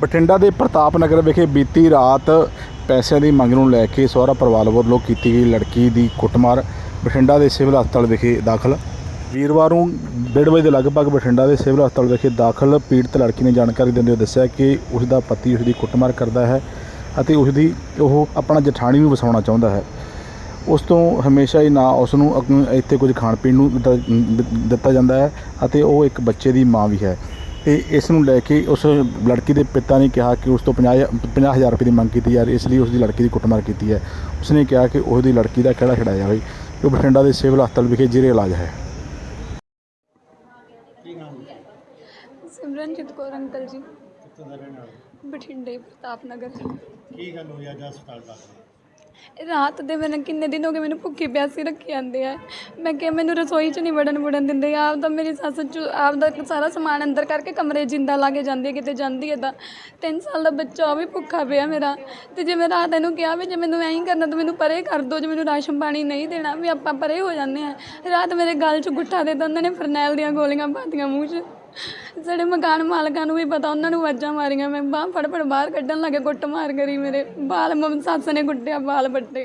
ਬਠਿੰਡਾ ਦੇ ਪ੍ਰਤਾਪ ਨਗਰ ਵਿਖੇ ਬੀਤੀ ਰਾਤ ਪੈਸਿਆਂ ਦੀ ਮੰਗ ਨੂੰ ਲੈ ਕੇ ਸਹੁਰਾ ਪਰਿਵਾਰ ਵੱਲੋਂ ਕੀਤੀ ਗਈ ਲੜਕੀ ਦੀ ਕੁੱਟਮਾਰ ਬਠਿੰਡਾ ਦੇ ਸਿਵਲ ਹਸਪਤਾਲ ਵਿਖੇ ਦਾਖਲ। ਵੀਰਵਾਰ ਨੂੰ ਡੇਢ ਵਜੇ ਦੇ ਲਗਭਗ ਬਠਿੰਡਾ ਦੇ ਸਿਵਲ ਹਸਪਤਾਲ ਵਿਖੇ ਦਾਖਲ ਪੀੜਤ ਲੜਕੀ ਨੇ ਜਾਣਕਾਰੀ ਦਿੰਦੇ ਹੋਏ ਦੱਸਿਆ ਕਿ ਉਸ ਦਾ ਪਤੀ ਉਸ ਦੀ ਕੁੱਟਮਾਰ ਕਰਦਾ ਹੈ ਅਤੇ ਉਸ ਦੀ ਉਹ ਆਪਣਾ ਜਠਾਣੀ ਨੂੰ ਵਸਾਉਣਾ ਚਾਹੁੰਦਾ ਹੈ। ਉਸ ਤੋਂ ਹਮੇਸ਼ਾ ਹੀ ਨਾ ਉਸ ਨੂੰ ਇੱਥੇ ਕੁਝ ਖਾਣ ਪੀਣ ਨੂੰ ਦਿੱਤਾ- ਦਿੱਤਾ ਜਾਂਦਾ ਹੈ ਅਤੇ ਉਹ ਇੱਕ ਬੱਚੇ ਦੀ ਮਾਂ ਵੀ ਹੈ। ਤੇ ਇਸ ਨੂੰ ਲੈ ਕੇ ਉਸ ਲੜਕੀ ਦੇ ਪਿਤਾ ਨੇ ਕਿਹਾ ਕਿ ਉਸ ਤੋਂ 50 50000 ਰੁਪਏ ਦੀ ਮੰਗ ਕੀਤੀ ਜਾ ਰਹੀ ਇਸ ਲਈ ਉਸ ਦੀ ਲੜਕੀ ਦੀ ਕੁੱਟਮਾਰ ਕੀਤੀ ਹੈ। ਉਸਨੇ ਕਿਹਾ ਕਿ ਉਸ ਦੀ ਲੜਕੀ ਦਾ ਕਿਹੜਾ ਛਡਾਇਆ ਜਾਵੇ। ਜੋ ਬਠਿੰਡਾ ਦੇ ਸਿਵਲ ਹਸਪਤਾਲ ਵਿਖੇ ਜੇਰੇ ਇਲਾਜ ਹੈ। ਸਿਮਰਨਜੀਤ ਕੌਰ ਅੰਕਲ ਜੀ। ਕਿੱਥੋਂ ਦਾ ਰਹਿਣ ਵਾਲਾ? ਬਠਿੰਡੇ ਪ੍ਰਤਾਪ ਨਗਰ। ਕੀ ਗੱਲ ਹੋਈ ਅੱਜ ਹਸਪਤਾਲ ਦਾ ਰਾਤ ਦੇ ਮੈਨੂੰ ਕਿੰਨੇ ਦਿਨ ਹੋ ਗਏ ਮੈਨੂੰ ਭੁੱਖੀ ਪਿਆਸੀ ਰੱਖੀ ਜਾਂਦੇ ਆ। ਮੈਂ ਕਿਹਾ ਮੈਨੂੰ ਰਸੋਈ 'ਚ ਨਹੀਂ ਵੜਨ ਵੜਨ ਦਿੰਦੇ। ਆਪ ਦਾ ਮੇਰੀ ਸੱਸ ਚੁ- ਆਪ ਦਾ ਸਾਰਾ ਸਮਾਨ ਅੰਦਰ ਕਰਕੇ ਕਮਰੇ ਜਿੰਦਾ ਲਾ ਕੇ ਜਾਂਦੀ ਹੈ, ਕਿਤੇ ਜਾਂਦੀ ਹੈ ਤਾਂ। 3 ਸਾਲ ਦਾ ਬੱਚਾ, ਉਹ ਵੀ ਭੁੱਖਾ ਪਿਆ ਮੇਰਾ। ਤੇ ਜੇ ਮੈਂ ਰਾਤ ਇਹਨੂੰ ਕਿਹਾ ਵੀ ਜੇ ਮੈਨੂੰ ਐਂ ਹੀ ਕਰਨਾ ਤਾਂ ਮੈਨੂੰ ਪਰੇ ਕਰ ਦਿਓ ਜੇ ਮੈਨੂੰ ਰਾਸ਼ਨ ਪਾਣੀ ਨਹੀਂ ਦੇਣਾ, ਵੀ ਆਪਾਂ ਪਰੇ ਹੋ ਜਾਂਦੇ ਆ ਰਾਤ ਮੇਰੇ ਗਲ 'ਚ ਗੁੱਠਾ ਦੇ ਤਾਂ ਉਹਨਾਂ ਨੇ ਫਰਨੈਲ ਦੀਆਂ ਗੋਲੀਆਂ ਪਾਤੀਆਂ ਮੂੰਹ 'ਚ। ਸਾਡੇ ਮਕਾਨ ਮਾਲਕਾਂ ਨੂੰ ਵੀ ਪਤਾ, ਉਹਨਾਂ ਨੂੰ ਵਾਜਾਂ ਮਾਰੀਆਂ ਮੈਂ, ਬਾਹ ਫੜ ਫੜ ਬਾਹਰ ਕੱਢਣ ਲੱਗੇ ਗੁੱਟ ਮਾਰ ਕਰੀ ਮੇਰੇ। ਬਾਲ ਮੰਮ ਸੱਸ ਨੇ ਗੁੱਟਿਆ ਬਾਲ ਵੱਟੇ।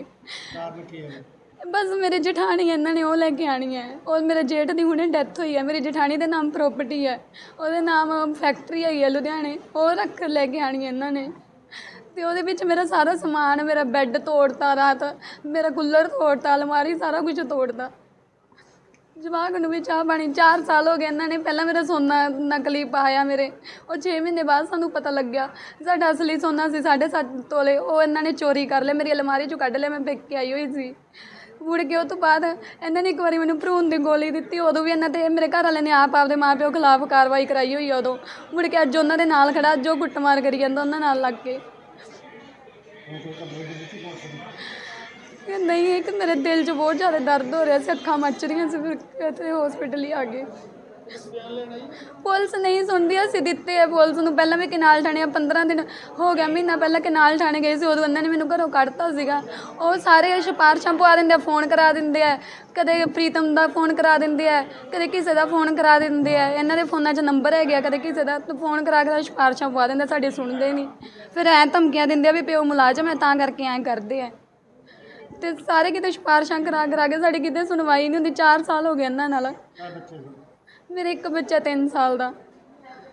ਕਾਰਨ ਕੀ ਹੈ ਬਸ ਮੇਰੇ ਜਠਾਣੀ ਇਹਨਾਂ ਨੇ ਉਹ ਲੈ ਕੇ ਆਣੀ ਹੈ ਉਹ ਮੇਰੇ ਜੇਠ ਦੀ ਹੁਣੇ ਡੈਥ ਹੋਈ ਹੈ ਮੇਰੀ ਜਠਾਣੀ ਦੇ ਨਾਮ ਪ੍ਰਾਪਰਟੀ ਹੈ ਉਹਦੇ ਨਾਮ ਫੈਕਟਰੀ ਹੈਗੀ ਹੈ ਲੁਧਿਆਣੇ, ਉਹ ਰੱਖ ਲੈ ਕੇ ਆਣੀ ਹੈ ਇਹਨਾਂ ਨੇ। ਤੇ ਉਹਦੇ ਵਿੱਚ ਮੇਰਾ ਸਾਰਾ ਸਮਾਨ, ਮੇਰਾ ਬੈੱਡ ਤੋੜਤਾ ਰਾਤ, ਮੇਰਾ ਕੂਲਰ ਤੋੜਤਾ, ਅਲਮਾਰੀ ਸਾਰਾ ਕੁਝ ਤੋੜਤਾ ਜਵਾਕ ਨੂੰ ਵੀ ਚਾਹ ਪਾਣੀ 4 ਸਾਲ ਹੋ ਗਏ ਇਹਨਾਂ ਨੇ, ਪਹਿਲਾਂ ਮੇਰਾ ਸੋਨਾ ਨਕਲੀ ਪਾਇਆ ਮੇਰੇ। ਉਹ 6 ਮਹੀਨੇ ਬਾਅਦ ਸਾਨੂੰ ਪਤਾ ਲੱਗਿਆ, ਸਾਡਾ ਅਸਲੀ ਸੋਨਾ ਸੀ 7.5 ਤੋਲੇ, ਉਹ ਇਹਨਾਂ ਨੇ ਚੋਰੀ ਕਰ ਲਿਆ, ਮੇਰੀ ਅਲਮਾਰੀ ਚੋਂ ਕੱਢ ਲਿਆ, ਮੈਂ ਵੇਖ ਕੇ ਆਈ ਹੋਈ ਸੀ। ਮੁੜ ਕੇ ਉਹ ਤੋਂ ਬਾਅਦ ਇਹਨਾਂ ਨੇ ਇੱਕ ਵਾਰੀ ਮੈਨੂੰ ਭਰੂਣ ਦੀ ਗੋਲੀ ਦਿੱਤੀ, ਉਦੋਂ ਵੀ ਇਹਨਾਂ ਤੇ, ਮੇਰੇ ਘਰ ਵਾਲਿਆਂ ਨੇ ਆਪ ਆਪਦੇ ਮਾਪਿਓ ਖਿਲਾਫ ਕਾਰਵਾਈ ਕਰਾਈ ਹੋਈ ਆ ਉਦੋਂ। ਮੁੜ ਕੇ ਅੱਜ ਉਹਨਾਂ ਦੇ ਨਾਲ ਖੜਾ, ਅੱਜ ਉਹ ਕੁੱਟਮਾਰ ਕਰੀ ਜਾਂਦਾ ਉਹਨਾਂ ਨਾਲ ਲੱਗ ਕੇ। ਹੁਣ ਕੋਈ ਕੰਪਲੇਂਟ ਕਿ ਨਹੀਂ ਇੱਕ ਮੇਰੇ ਦਿਲ 'ਚ ਬਹੁਤ ਜ਼ਿਆਦਾ ਦਰਦ ਹੋ ਰਿਹਾ ਸੀ ਅੱਖਾਂ ਮੱਚ ਰਹੀਆਂ ਸੀ ਫਿਰ ਇੱਥੇ ਹਸਪੀਟਲ ਹੀ ਆ ਗਏ। ਪੁਲਿਸ ਨਹੀਂ ਸੁਣਦੀ ਅਸੀਂ ਦਿੱਤੇ ਆ ਪੁਲਿਸ ਨੂੰ। ਪਹਿਲਾਂ ਵੀ ਕਿਨਾਲ ਥਾਣੇ 15 ਦਿਨ ਹੋ ਗਿਆ ਮਹੀਨਾ ਪਹਿਲਾਂ ਕਿਨਾਲ ਥਾਣੇ ਗਏ ਸੀ ਉਦੋਂ ਉਹਨਾਂ ਨੇ ਮੈਨੂੰ ਘਰੋਂ ਕੱਢਤਾ ਸੀਗਾ। ਉਹ ਸਾਰੇ ਸਿਫਾਰਸ਼ਾਂ ਪਵਾ ਦਿੰਦੇ ਆ ਫੋਨ ਕਰਾ ਦਿੰਦੇ ਆ। ਕਦੇ ਪ੍ਰੀਤਮ ਦਾ ਫੋਨ ਕਰਾ ਦਿੰਦੇ ਆ ਕਦੇ ਕਿਸੇ ਦਾ ਫੋਨ ਕਰਾ ਦਿੰਦੇ ਆ। ਇਹਨਾਂ ਦੇ ਫੋਨਾਂ 'ਚ ਨੰਬਰ ਹੈਗੇ ਆ ਕਦੇ ਕਿਸੇ ਦਾ ਫੋਨ ਕਰਾ ਕੇ ਸਿਫਾਰਸ਼ਾਂ ਪਵਾ ਦਿੰਦੇ ਆ, ਸਾਡੀ ਸੁਣਦੇ ਨਹੀਂ। ਫਿਰ ਐਂ ਧਮਕੀਆਂ ਦਿੰਦੇ ਆ ਵੀ ਪਿਓ ਮੁਲਾਜ਼ਮ ਹੈ ਤਾਂ ਕਰਕੇ ਐਂ ਕਰਦੇ ਆ। ਤੇ ਸਾਰੇ ਕਿਤੇ ਸਿਫਾਰਸ਼ਾਂ ਕਰਾ ਕਰਾ ਕੇ ਸਾਡੀ ਕਿਤੇ ਸੁਣਵਾਈ ਨਹੀਂ ਹੁੰਦੀ। 4 ਸਾਲ ਹੋ ਗਏ ਇਹਨਾਂ ਨਾਲ। ਕਾ ਬੱਚੇ ਸੀ ਮੇਰੇ ਇੱਕ ਬੱਚਾ 3 ਸਾਲ ਦਾ।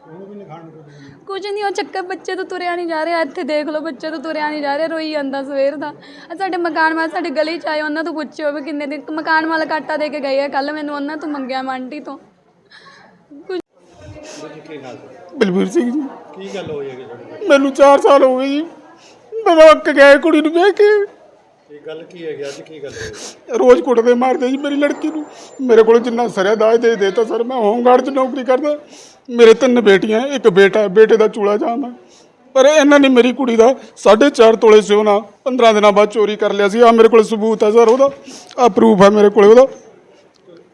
ਉਹਨੂੰ ਵੀ ਨਹੀਂ ਖਾਣ ਨੂੰ ਕੁਝ ਨਹੀਂ ਉਹ ਚੱਕਰ ਬੱਚੇ ਤੋਂ ਤੁਰਿਆ ਨਹੀਂ ਜਾ ਰਿਹਾ। ਇੱਥੇ ਦੇਖ ਲਓ ਬੱਚੇ ਤੋਂ ਤੁਰਿਆ ਨਹੀਂ ਜਾ ਰਿਹਾ ਰੋਈ ਜਾਂਦਾ ਸਵੇਰ ਦਾ। ਆਹ ਸਾਡੇ ਮਕਾਨ ਮਾਲਕ ਸਾਡੀ ਗਲੀ ਚ ਆਏ ਉਹਨਾਂ ਤੋਂ ਪੁੱਛਿਓ ਵੀ ਕਿੰਨੇ ਦਿਨ ਮਕਾਨ ਮਾਲਕ ਆਟਾ ਦੇ ਕੇ ਗਏ ਆ ਕੱਲ ਮੈਨੂੰ ਉਹਨਾਂ ਤੋਂ ਮੰਗਿਆ ਮੈਂ ਆਂਟੀ ਤੋਂ। ਕੁਝ ਜੀ ਕੀ ਹਾਲ ਹੈ? ਬਲਬੀਰ ਸਿੰਘ ਜੀ। ਕੀ ਗੱਲ ਹੋਈ ਹੈ ਕਿ ਮੈਨੂੰ 4 ਸਾਲ ਹੋ ਗਏ ਜੀ। ਮੈਂ ਅੱਕ ਗਿਆ ਇਹ ਕੁੜੀ ਨੂੰ ਵੇਖ ਕੇ। ਇਹ ਗੱਲ ਕੀ ਹੈ ਅੱਜ ਕੀ ਗੱਲ ਹੋਈ? ਰੋਜ਼ ਕੁੱਟਦੇ ਮਾਰਦੇ ਜੀ ਮੇਰੀ ਲੜਕੀ ਨੂੰ। ਮੇਰੇ ਕੋਲ ਜਿੰਨਾ ਸਰਿਆ ਦਾਜ ਦੇ ਦੇਤਾ ਸਰ ਮੈਂ ਹੋਮਗਾਰਡ 'ਚ ਨੌਕਰੀ ਕਰਦਾ। ਮੇਰੇ ਤਿੰਨ ਬੇਟੀਆਂ ਇੱਕ ਬੇਟਾ ਹੈ, ਬੇਟੇ ਦਾ ਚੂਲਾ ਜਾਮ ਹੈ। ਪਰ ਇਹਨਾਂ ਨੇ ਮੇਰੀ ਕੁੜੀ ਦਾ 4.5 ਤੋਲੇ ਸੋਨਾ 15 ਦਿਨਾਂ ਬਾਅਦ ਚੋਰੀ ਕਰ ਲਿਆ ਸੀ। ਆ ਮੇਰੇ ਕੋਲ ਸਬੂਤ ਹੈ ਸਰ ਉਹਦਾ। ਆ ਪ੍ਰੂਫ ਹੈ ਮੇਰੇ ਕੋਲ ਉਹਦਾ।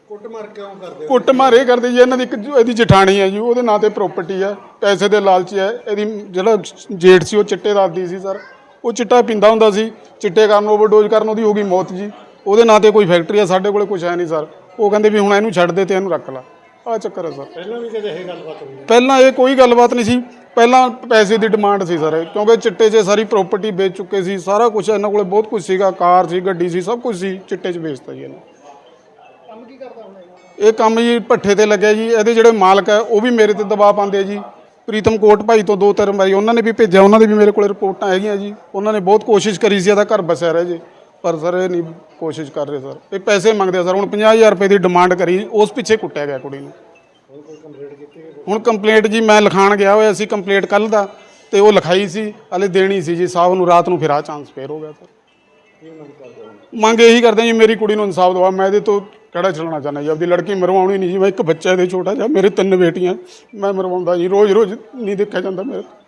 ਕੁੱਟ ਮਾਰ ਕਿਉਂ ਕਰਦੇ ਹੋ? ਕੁੱਟ ਮਾਰੇ ਕਰਦੇ ਜੀ ਇਹਨਾਂ ਦੀ ਇੱਕ ਇਹਦੀ ਜਠਾਣੀ ਹੈ ਜੀ ਉਹਦੇ ਨਾਂ ਤੇ ਪ੍ਰਾਪਰਟੀ ਹੈ ਪੈਸੇ ਦੇ ਲਾਲਚ ਹੈ। ਇਹਦੀ ਜਿਹੜਾ ਜੇਠ ਸੀ ਉਹ ਚਿੱਟੇ ਦਾ ਆਦੀ ਸੀ ਸਰ। ਉਹ ਚਿੱਟਾ ਪੀਂਦਾ ਹੁੰਦਾ ਸੀ ਚਿੱਟੇ ਕਾਰਨ ਓਵਰਡੋਜ਼ ਕਾਰਨ ਉਹਦੀ ਹੋ ਗਈ ਮੌਤ ਜੀ। ਉਹਦੇ ਨਾਂ ਤੇ ਕੋਈ ਫੈਕਟਰੀ ਹੈ ਸਾਡੇ ਕੋਲੇ ਕੁਝ ਹੈ ਨਹੀਂ ਸਰ ਉਹ ਕਹਿੰਦੇ ਵੀ ਹੁਣ ਇਹਨੂੰ ਛੱਡ ਦੇ ਤੇ ਇਹਨੂੰ ਰੱਖ ਲਾ। ਆ ਚੱਕਰ ਹੈ ਸਰ ਪਹਿਲਾਂ ਵੀ ਕਦੇ ਇਹ ਗੱਲਬਾਤ ਹੋਈ? ਪਹਿਲਾਂ ਇਹ ਕੋਈ ਗੱਲਬਾਤ ਨਹੀਂ ਸੀ। ਪਹਿਲਾਂ ਪੈਸੇ ਦੀ ਡਿਮਾਂਡ ਸੀ ਸਰ ਕਿਉਂਕਿ ਚਿੱਟੇ 'ਚ ਸਾਰੀ ਪ੍ਰਾਪਰਟੀ ਵੇਚ ਚੁੱਕੇ ਸੀ ਸਾਰਾ ਕੁਝ ਇਹਨਾਂ ਕੋਲੇ ਬਹੁਤ ਕੁਝ ਸੀਗਾ। ਕਾਰ ਸੀ ਗੱਡੀ ਸੀ ਸਭ ਕੁਝ ਸੀ ਚਿੱਟੇ 'ਚ ਵੇਚਤਾ ਜੀ ਇਹਨੇ। ਇਹ ਕੰਮ ਜੀ ਭੱਠੇ ਤੇ ਲੱਗਿਆ ਜੀ ਇਹਦੇ ਜਿਹੜੇ ਮਾਲਕ ਹੈ ਉਹ ਵੀ ਮੇਰੇ ਤੇ ਦਬਾਅ ਪਾਉਂਦੇ ਆ ਜੀ। ਪ੍ਰੀਤਮ ਕੋਟ ਭਾਈ ਤੋਂ ਦੋ ਤਿੰਨ ਵਾਰੀ ਉਹਨਾਂ ਨੇ ਵੀ ਭੇਜਿਆ ਉਹਨਾਂ ਦੇ ਵੀ ਮੇਰੇ ਕੋਲੇ ਰਿਪੋਰਟਾਂ ਹੈਗੀਆਂ ਜੀ। ਉਹਨਾਂ ਨੇ ਬਹੁਤ ਕੋਸ਼ਿਸ਼ ਕਰੀ ਸੀ ਇਹਦਾ ਘਰ ਬਸਿਆ ਰਹੇ ਜੀ। ਪਰ ਸਰ ਇਹ ਨਹੀਂ ਕੋਸ਼ਿਸ਼ ਕਰ ਰਹੇ ਸਰ। ਇਹ ਪੈਸੇ ਮੰਗਦੇ ਆ ਸਰ। ਹੁਣ 50000 ਰੁਪਏ ਦੀ ਡਿਮਾਂਡ ਕਰੀ ਉਸ ਪਿੱਛੇ ਕੁੱਟਿਆ ਗਿਆ ਕੁੜੀ ਨੂੰ। ਹੁਣ ਕੰਪਲੇਂਟ ਜੀ ਮੈਂ ਲਿਖਾਣ ਗਿਆ ਹੋਇਆ ਸੀ ਕੰਪਲੇਂਟ ਕੱਲ ਦਾ ਤੇ ਉਹ ਲਿਖਾਈ ਸੀ ਹਲੇ ਦੇਣੀ ਸੀ ਜੀ ਸਾਹਿਬ ਨੂੰ ਰਾਤ ਨੂੰ ਫਿਰ ਆ ਚਾਂਸ ਫੇਰ ਹੋ ਗਿਆ ਸਰ। ਮੰਗ ਇਹੀ ਕਰਦੇ ਹਾਂ ਜੀ, ਮੇਰੀ ਕੁੜੀ ਨੂੰ ਇਨਸਾਫ ਦਿਵਾ ਮੈਂ ਇਹਦੇ ਤੋਂ ਕਿਹੜਾ ਚਲਾਉਣਾ ਚਾਹੁੰਦਾ ਜੀ? ਆਪਦੀ ਲੜਕੀ ਮਰਵਾਉਣੀ ਨਹੀਂ ਜੀ। ਮੈਂ ਇੱਕ ਬੱਚਾ ਇਹਦੇ ਛੋਟਾ ਜਿਹਾ, ਮੇਰੇ ਤਿੰਨ ਬੇਟੀਆਂ, ਮੈਂ ਮਰਵਾਉਂਦਾ ਜੀ। ਰੋਜ਼ ਰੋਜ਼ ਨਹੀਂ ਦੇਖਿਆ ਜਾਂਦਾ ਮੇਰੇ। ਤੋਂ।